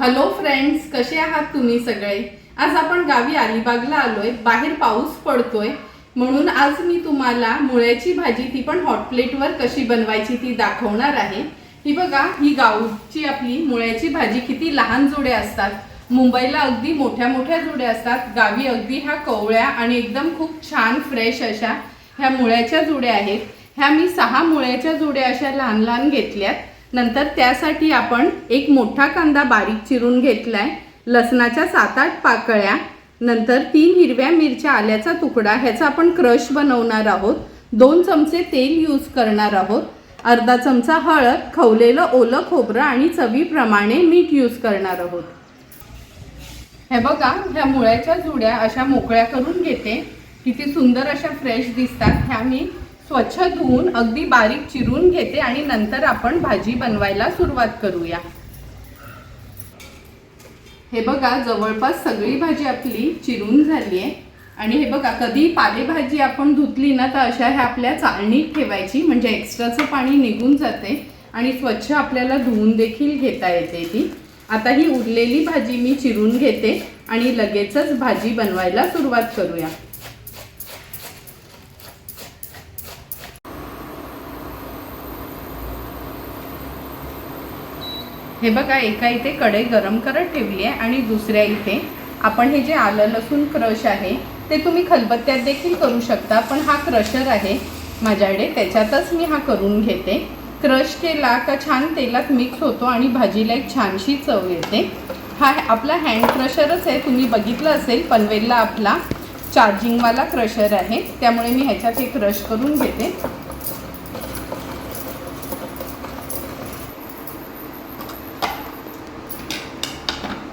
Hello friends कसे आहात तुम्ही सगळे? आज आपण गावी अलिबागला आलोय बाहेर पाऊस पडतोय. म्हणून आज मी तुम्हाला मुळ्याची भाजी ती पण हॉट प्लेटवर कशी बनवायची ती दाखवणार आहे. ही बघा ही गावची आपली मुळ्याची भाजी किती लहान जोड्या असतात. मुंबईला अगदी मोठ्या मोठ्या जोड्या असतात. गावी अगदी ह्या कवळ्या आणि एकदम खूप छान फ्रेश अशा ह्या मुळ्याच्या जोड्या आहेत. ह्या मी सहा मुळ्याच्या जोड्या अशा लहान लहान घेतल्यात. नंतर त्यासाठी आपण एक मोठा कांदा बारीक चिरून घेतलाय. लसणाच्या सात आठ पाकळ्या नंतर तीन हिरव्या मिरच्या आल्याचा तुकडा ह्याचा आपण क्रश बनवणार आहोत. दोन चमचे तेल यूज करणार आहोत. अर्धा चमचा हळद खवलेलं ओलं खोबरं आणि चवीप्रमाणे मीठ यूज करणार आहोत. हे बघा ह्या मुळ्याच्या जुड्या अशा मोकळ्या करून घेते. किती सुंदर अशा फ्रेश दिसतात ह्या मी. स्वच्छ धुवून अगदी बारीक चिरून घेते आणि नंतर आपण भाजी बनवायला सुरुवात करूया. हे बघा जवळपास सगळी भाजी आपली चिरून झाली आहे. आणि हे बघा कधी पालेभाजी आपण धुतली ना तर अशा ह्या आपल्या चाळणीत ठेवायची म्हणजे एक्स्ट्राचं पाणी निघून जाते आणि स्वच्छ आपल्याला धुवून देखील घेता येते ती. आता ही उरलेली भाजी मी चिरून घेते आणि लगेचच भाजी बनवायला सुरुवात करूया. हे बघा एका इथे कढई गरम करत ठेवली आहे आणि दुसऱ्या इथे आपण हे जे आलं लसूण क्रश आहे ते तुम्ही खलबत्त्यात देखील करू शकता पण हा क्रशर आहे माझ्याकडे त्याच्यातच मी हा करून घेते. क्रश केला का छान तेलात मिक्स होतो आणि भाजीला एक छानशी चव येते. हा आपला हँड क्रशरच आहे तुम्ही बघितलं असेल पनवेलला आपला चार्जिंगवाला क्रशर आहे त्यामुळे मी ह्याच्यात हे क्रश करून घेते.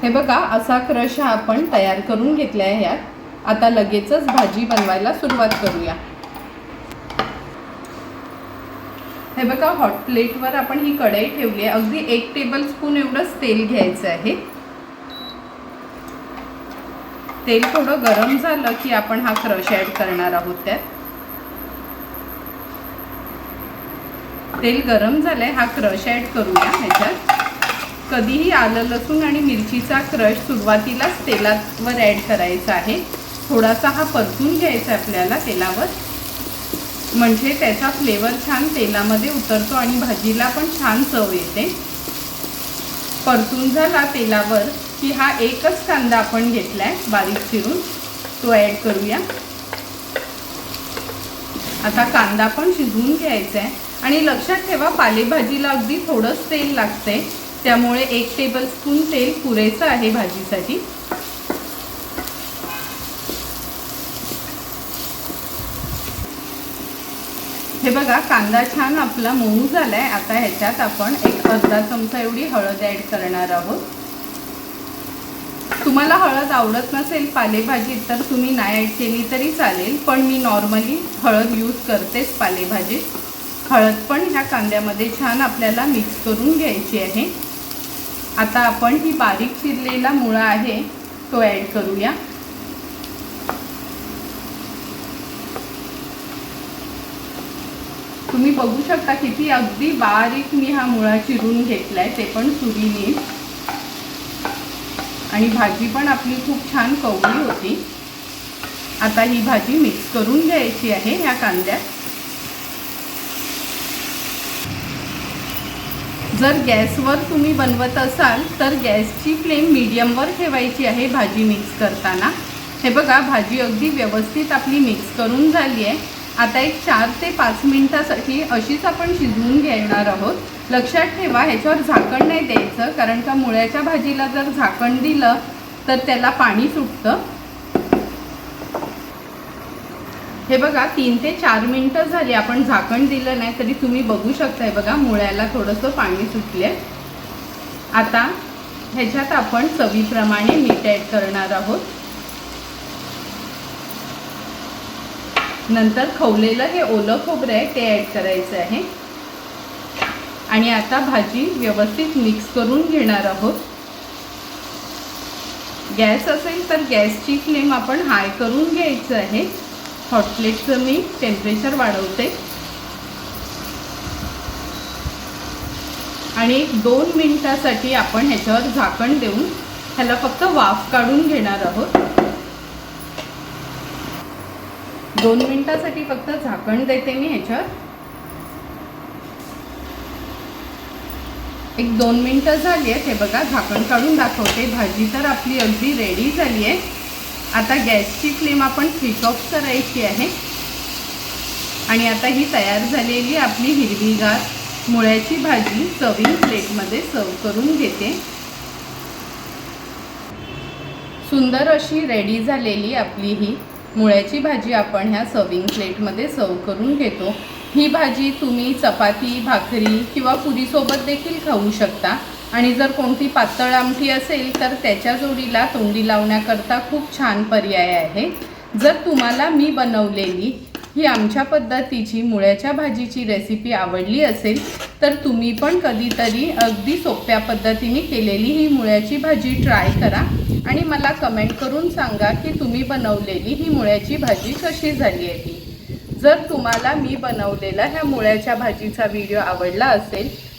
हे बघा असा क्रश हा आपण तयार करून घेतला आहे ह्यात. आता लगेचच भाजी बनवायला सुरुवात करूया. हे बघा हॉट प्लेटवर आपण ही कढई ठेवली आहे. अगदी एक टेबल स्पून एवढंच तेल घ्यायचं आहे. तेल थोडं गरम झालं की आपण हा क्रश ॲड करणार आहोत त्यात. तेल गरम झालंय हा क्रश ॲड करूया ह्याच्यात. कधीही आलं लसूण आणि मिरचीचा क्रश सुरुवातीलाच तेलावर ॲड करायचा आहे. थोडासा हा परतून घ्यायचा आपल्याला तेलावर. म्हणजे त्याचा फ्लेवर छान तेलामध्ये उतरतो आणि भाजीला पण छान चव येते. परतून झाला तेलावर की हा एकच कांदा आपण घेतलाय बारीक चिरून. तो ॲड करूया. आता कांदा पण शिजवून घ्यायचा आहे. आणि लक्षात ठेवा पालेभाजीला अगदी थोडंच तेल लागते त्यामुळे एक टेबलस्पून तेल पुरेसं आहे भाजीसाठी. हे बघा कांदा छान आपला मऊ झालाय. आता ह्याच्यात आपण एक अर्धा चमचा एवढी हळद ॲड करणार आहोत. तुम्हाला हळद आवडत नसेल पालेभाजीत तर तुम्ही नाही ॲड केली तरी चालेल पण मी नॉर्मली हळद यूज करतेच पालेभाजीत हळद पण ह्या कांद्यामध्ये छान आपल्याला मिक्स करून घ्यायची आहे. आता आपण ही बारीक चिरलेला मुळा आहे तो ॲड करूया. तुम्ही बघू शकता किती अगदी बारीक मी हा मुळा चिरून घेतलाय ते पण सुरीने. आणि भाजी पण आपली खूप छान कवळी होती. आता ही भाजी मिक्स करून घ्यायची आहे ह्या कांद्यात. जर गॅसवर तुम्ही बनवत असाल तर गॅसची फ्लेम मीडियमवर ठेवायची आहे भाजी मिक्स करताना. हे बघा भाजी अगदी व्यवस्थित आपली मिक्स करून झाली आहे. आता एक चार ते पाच मिनिटासाठी अशीच आपण शिजवून घेणार आहोत. लक्षात ठेवा ह्याच्यावर झाकण नाही द्यायचं कारण का मुळ्याच्या भाजीला जर झाकण दिलं तर त्याला पाणी सुटतं. हे बघा तीन ते चार मिनटं झाली. आपण झाकण दिलं नाही तरी तुम्ही बघू शकताय बघा मुळ्याला थोडंसं पाणी सुटले आता ह्याच्यात आपण चवीप्रमाणे मीठ ॲड करणार आहोत. नंतर खवलेलं हे ओलं खोबरं आहे ते ॲड करायचं आहे. आणि आता भाजी व्यवस्थित मिक्स करून घेणार आहोत. गॅस असेल तर गॅसची फ्लेम आपण हाय करून घ्यायचं आहे. हॉट प्लेटचं मी टेम्परेचर वाढवते. आणि एक दोन मिनिटासाठी आपण ह्याच्यावर झाकण देऊन ह्याला फक्त वाफ काढून घेणार आहोत. दोन मिनिटासाठी फक्त झाकण देते मी ह्याच्यावर. एक दोन मिनटं झाली आहेत हे बघा झाकण काढून दाखवते. भाजी तर आपली अगदी रेडी झाली आहे. आता गॅसची फ्लेम आपण स्विच ऑफ करायची आहे. आणि आता ही तयार झालेली आपली हिरवीगार मुळ्याची भाजी सर्विंग प्लेटमध्ये सर्व करून घेते. सुंदर अशी रेडी झालेली आपली ही मुळ्याची भाजी आपण ह्या सर्विंग प्लेटमध्ये सर्व करून घेतो. ही भाजी तुम्ही चपाती भाकरी किंवा पुरीसोबत देखील खाऊ शकता. आणि जर कोणती पातळ आमटी असेल तर त्याच्या जोडीला तोंडी लावण्याकरता खूप छान पर्याय आहे. जर तुम्हाला मी बनवलेली ही आमच्या पद्धतीची मुळ्याच्या भाजीची रेसिपी आवडली असेल तर तुम्ही पण कधीतरी अगदी सोप्या पद्धतीने केलेली ही मुळ्याची भाजी ट्राय करा आणि मला कमेंट करून सांगा की तुम्ही बनवलेली ही मुळ्याची भाजी कशी झाली आहे ती. जर तुम्हाला मी बनवलेला ह्या मुळ्याच्या भाजीचा व्हिडिओ आवडला असेल